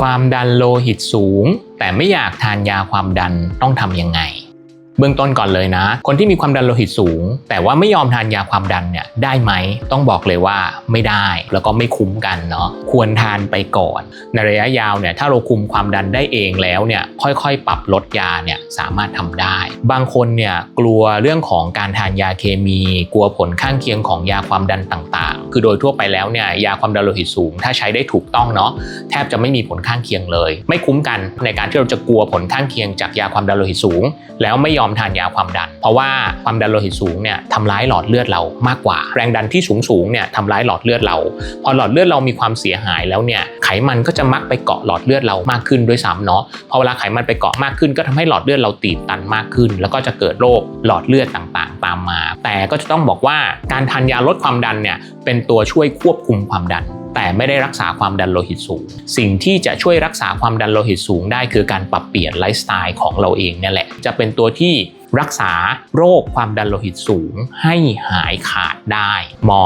ความดันโลหิตสูง แต่ไม่อยากทานยาความดันต้องทำยังไง เบื้องต้นก่อนเลยนะ คนที่มีความดันโลหิตสูง แต่ว่าไม่ยอมทานยาความดันเนี่ยได้ไหม ต้องบอกเลยว่าไม่ได้แล้วก็ไม่คุ้มกันเนาะควรทานไปก่อน ในระยะยาวเนี่ยถ้าเราคุมความดันได้เองแล้วเนี่ยค่อยๆ ปรับลดยาเนี่ยสามารถทำได้ บางคนเนี่ยกลัวเรื่องของการทานยาเคมี กลัวผลข้างเคียงของยาความดันต่างๆ คือโดยทั่วไปแล้วเนี่ยยาความดันโลหิตสูง ถ้าใช้ได้ถูกต้องเนาะแทบจะไม่มีผลข้างเคียงเลย ไม่คุ้มกันในการที่เราจะกลัวผลข้างเคียงจากยาความดันโลหิตสูง แล้วไม่ยอมทานยาความดัน เพราะว่าความดันโลหิตสูงเนี่ยทำร้ายหลอดเลือดเรามากกว่า แรงดันที่สูงสูงเนี่ยทำร้ายหลอดเลือดเรา พอหลอดเลือดเรามีความเสียหายแล้วเนี่ยไขมันก็จะมักไปเกาะหลอดเลือดเรามากขึ้นด้วยซ้ำเนาะพอเวลาไขมันไปเกาะมากขึ้น ก็ทำให้หลอดเลือดเราตีบตันมากขึ้น แล้วก็จะเกิดโรคหลอดเลือดต่างๆ ตามมา แต่ก็จะต้องบอกว่าการทานยาลดความดันเนี่ยเป็นตัวช่วยควบคุมความดัน แต่ไม่ได้รักษาความดันโลหิตสูง สิ่งที่จะช่วยรักษาความดันโลหิตสูงได้คือการปรับเปลี่ยนไลฟ์สไตล์ของเราเองเนี่ยแหละจะเป็นตัวที่รักษาโรคความดันโลหิตสูงให้หายขาดได้ หมอ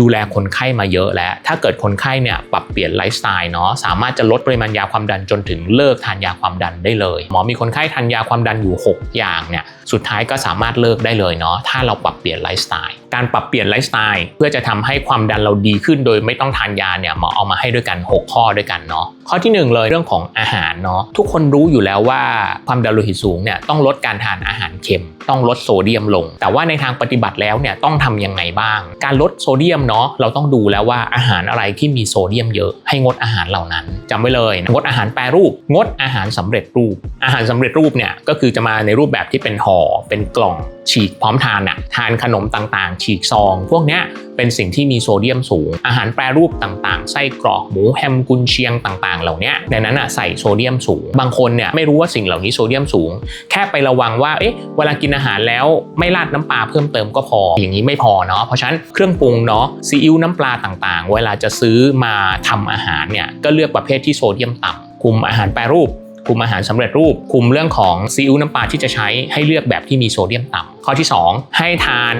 ดูแลคนไข้มาเยอะแล้ว ถ้าเกิดคนไข้เนี่ยปรับเปลี่ยนไลฟ์สไตล์เนาะสามารถจะลดปริมาณยาความดันจนถึงเลิกทานยาความดันได้เลย หมอมีคนไข้ทานยาความดันอยู่ 6 อย่างเนี่ยสุดท้ายก็สามารถเลิกได้เลยเนาะถ้าเราปรับเปลี่ยนไลฟ์สไตล์ การปรับเปลี่ยนไลฟ์สไตล์เพื่อจะทำให้ความดันเราดีขึ้นโดยไม่ต้องทานยาเนี่ยหมอเอามาให้ด้วยกัน 6 ข้อด้วยกันเนาะข้อที่หนึ่งเลยเรื่องของอาหารเนาะทุกคนรู้อยู่แล้วว่าความดันโลหิตสูงเนี่ยต้องลดการทานอาหารเค็ม ต้องลดโซเดียมลง แต่ว่าในทางปฏิบัติแล้วเนี่ยต้องทำยังไงบ้าง การลดโซเดียมเนาะเราต้องดูแล้วว่าอาหารอะไรที่มีโซเดียมเยอะให้งดอาหารเหล่านั้นจำไว้เลยงดอาหารแปรรูป งดอาหารสำเร็จรูป อาหารสำเร็จรูปเนี่ยก็คือจะมาในรูปแบบที่เป็นห่อเป็นกล่องฉีกพร้อมทานอะทานขนมต่างๆฉีกซอง พวกนี้เป็นสิ่งที่มีโซเดียมสูง อาหารแปรรูปต่างๆ ไส้กรอกหมูแฮมกุนเชียงต่างๆ เหล่านี้ในนั้นอะใส่โซเดียมสูง บางคนเนี่ยไม่รู้ว่าสิ่งเหล่านี้โซเดียมสูง แค่ไประวังว่า เอ๊ะ เวลากินอาหารแล้วไม่ราดน้ำปลาเพิ่มเติมก็พอ อย่างนี้ไม่พอเนาะ เพราะฉะนั้นเครื่องปรุงเนาะ ซีอิ๊วน้ำปลาต่างๆ เวลาจะซื้อมาทำอาหารเนี่ยก็เลือกประเภทที่โซเดียมต่ำคุมอาหารแปรรูปคุมอาหารสำเร็จรูป คุมเรื่องของซีอิ๊วน้ำปลาที่จะใช้ให้เลือกแบบที่มีโซเดียมต่ำข้อที่ 2 ให้ทาน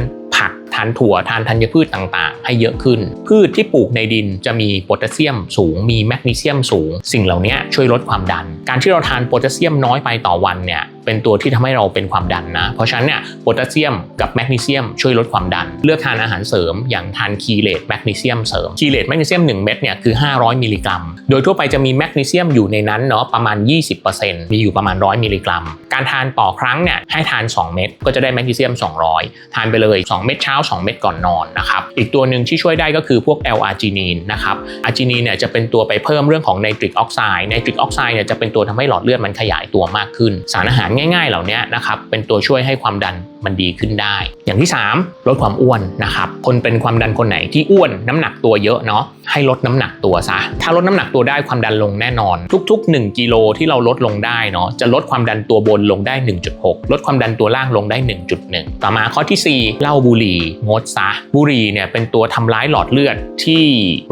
ทานถั่วทานธัญพืชต่างๆ ให้เยอะขึ้น พืชที่ปลูกในดินจะมีโพแทสเซียมสูง มีแมกนีเซียมสูง สิ่งเหล่านี้ช่วยลดความดัน การที่เราทานโพแทสเซียมน้อยไปต่อวันเนี่ย เป็นตัวที่ทำให้เราเป็นความดันนะ เพราะฉะนั้นเนี่ยโพแทสเซียมกับแมกนีเซียมช่วยลดความดัน เลือกทานอาหารเสริม อย่างทานคีเลตแมกนีเซียมเสริมคีเลตแมกนีเซียม1เม็ดเนี่ยคือ 500 มิลลิกรัม โดยทั่วไปจะมีแมกนีเซียมอยู่ในนั้นเนาะประมาณ 20%มีอยู่ประมาณ 100 มิลลิกรัม การทานต่อครั้งเนี่ยให้ทาน 2 เม็ดก็จะได้แมกนีเซียม 200 ทานไปเลย 2 เม็ดเช้า 2 เม็ดก่อนนอนนะครับอีกตัวหนึ่งที่ช่วยได้ก็คือพวก L อาร์จินีนนะครับอาร์จินีนเนี่ยจะเป็นตัวไปเพิ่มเรื่องของไนตริกออกไซด์ไนตริกออกไซด์เนี่ยจะเป็นตัวทำให้หลอดเลือดมันขยายตัวมากขึ้น สารอาหารง่ายๆเหล่านี้นะครับเป็นตัวช่วยให้ความดันมันดีขึ้นได้ อย่างที่ 3 ลดความอ้วนนะครับคนเป็นความดันคนไหนที่อ้วนน้ำหนักตัวเยอะเนาะให้ลดน้ำหนักตัวซะถ้าลดน้ำหนักตัวได้ความดันลงแน่นอน ทุก ๆ 1กิโลที่เราลดลงได้เนาะจะลดความดันตัวบนลงได้ 1.6 ลดความดันตัวล่างลงได้ 1.1 ต่อมาข้อที่ 4เหล้าบุหรี่งดซะบุหรี่เนี่ยเป็นตัวทำร้ายหลอดเลือดที่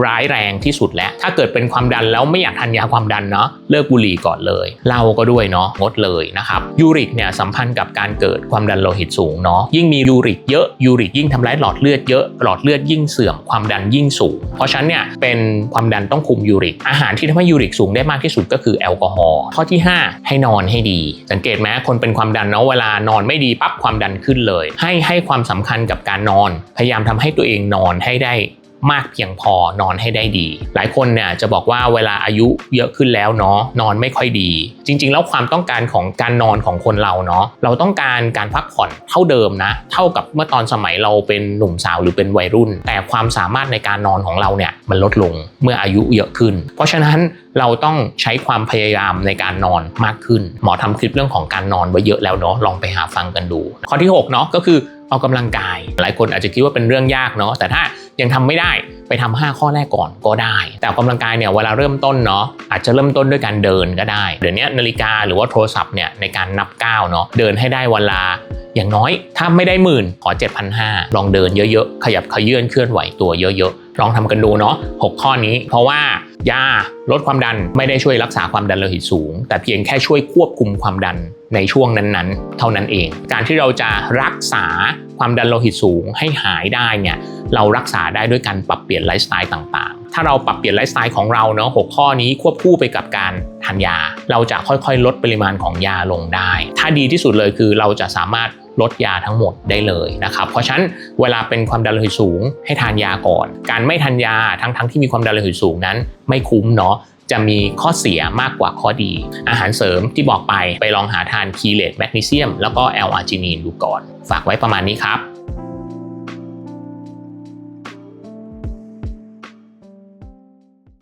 ร้ายแรงที่สุดแล้ว ถ้าเกิดเป็นความดันแล้วไม่อยากทานยาความดันเนาะเลิกบุหรี่ก่อนเลยเหล้าก็ด้วยเนาะงดเลยนะครับยูริกเนี่ยสัมพันธ์กับการเกิดความดันโลหิตสูงเนาะยิ่งมียูริกเยอะยูริกยิ่งทำร้ายหลอดเลือดเยอะหลอดเลือดยิ่งเสื่อมความดันยิ่งสูง เพราะฉะนั้นเนี่ยเป็นความดันต้องคุมยูริก อาหารที่ทำให้ยูริกสูงได้มากที่สุดก็คือแอลกอฮอล์ข้อที่ 5 ให้นอนให้ดี สังเกตไหมคนเป็นความดันเนาะเวลานอนไม่ดีปั๊บความดันขึ้นเลย ให้ให้ความสำคัญกับการนอน พยายามทำให้ตัวเองนอนให้ได้ มากเพียงพอนอนให้ได้ดี หลายคนเนี่ยจะบอกว่าเวลาอายุเยอะขึ้นแล้วเนาะนอนไม่ค่อยดี จริง ๆ แล้วความต้องการของการนอนของคนเราเนาะเราต้องการการพักผ่อนเท่าเดิมนะ เท่ากับเมื่อตอนสมัยเราเป็นหนุ่มสาวหรือเป็นวัยรุ่น แต่ความสามารถในการนอนของเราเนี่ยมันลดลงเมื่ออายุเยอะขึ้น เพราะฉะนั้นเราต้องใช้ความพยายามในการนอนมากขึ้น หมอทำคลิปเรื่องของการนอนไว้เยอะแล้วเนาะลองไปหาฟังกันดู ข้อที่6เนาะก็คือออกกำลังกาย หลายคนอาจจะคิดว่าเป็นเรื่องยากเนาะแต่ถ้า ยังทำไม่ได้ไปทำ5ข้อแรกก่อนก็ได้ แต่ออกกำลังกายเนี่ยเวลาเริ่มต้นเนาะอาจจะเริ่มต้นด้วยการเดินก็ได้ เดี๋ยวนี้นาฬิกาหรือว่าโทรศัพท์เนี่ยในการนับก้าวเนาะเดินให้ได้เวลาอย่างน้อย ถ้าไม่ได้หมื่นขอ 7,500 ลองเดินเยอะๆ ขยับขยื่นเคลื่อนไหวตัวเยอะๆ ลองทำกันดูเนาะ6ข้อนี้ เพราะว่ายาลดความดันไม่ได้ช่วยรักษาความดันโลหิตสูง แต่เพียงแค่ช่วยควบคุมความดันในช่วงนั้นๆ เท่านั้นเอง การที่เราจะรักษา ความดันโลหิตสูงให้หายได้เนี่ยเรารักษาได้ด้วยการปรับเปลี่ยนไลฟ์สไตล์ต่างๆ ถ้าเราปรับเปลี่ยนไลฟ์สไตล์ของเราเนาะหกข้อนี้ควบคู่ไปกับการทานยา เราจะค่อยๆ ลดปริมาณของยาลงได้ ถ้าดีที่สุดเลยคือเราจะสามารถลดยาทั้งหมดได้เลยนะครับ เพราะฉะนั้นเวลาเป็นความดันโลหิตสูงให้ทานยาก่อน การไม่ทานยาทั้งๆที่มีความดันโลหิตสูงนั้น ไม่คุ้มเนาะ จะมีข้อเสียมากกว่าข้อดี อาหารเสริมที่บอกไปไปลองหาทานคีเลตแมกนีเซียมแล้วก็แอลอาร์จินีนดูก่อน ฝากไว้ประมาณนี้ครับ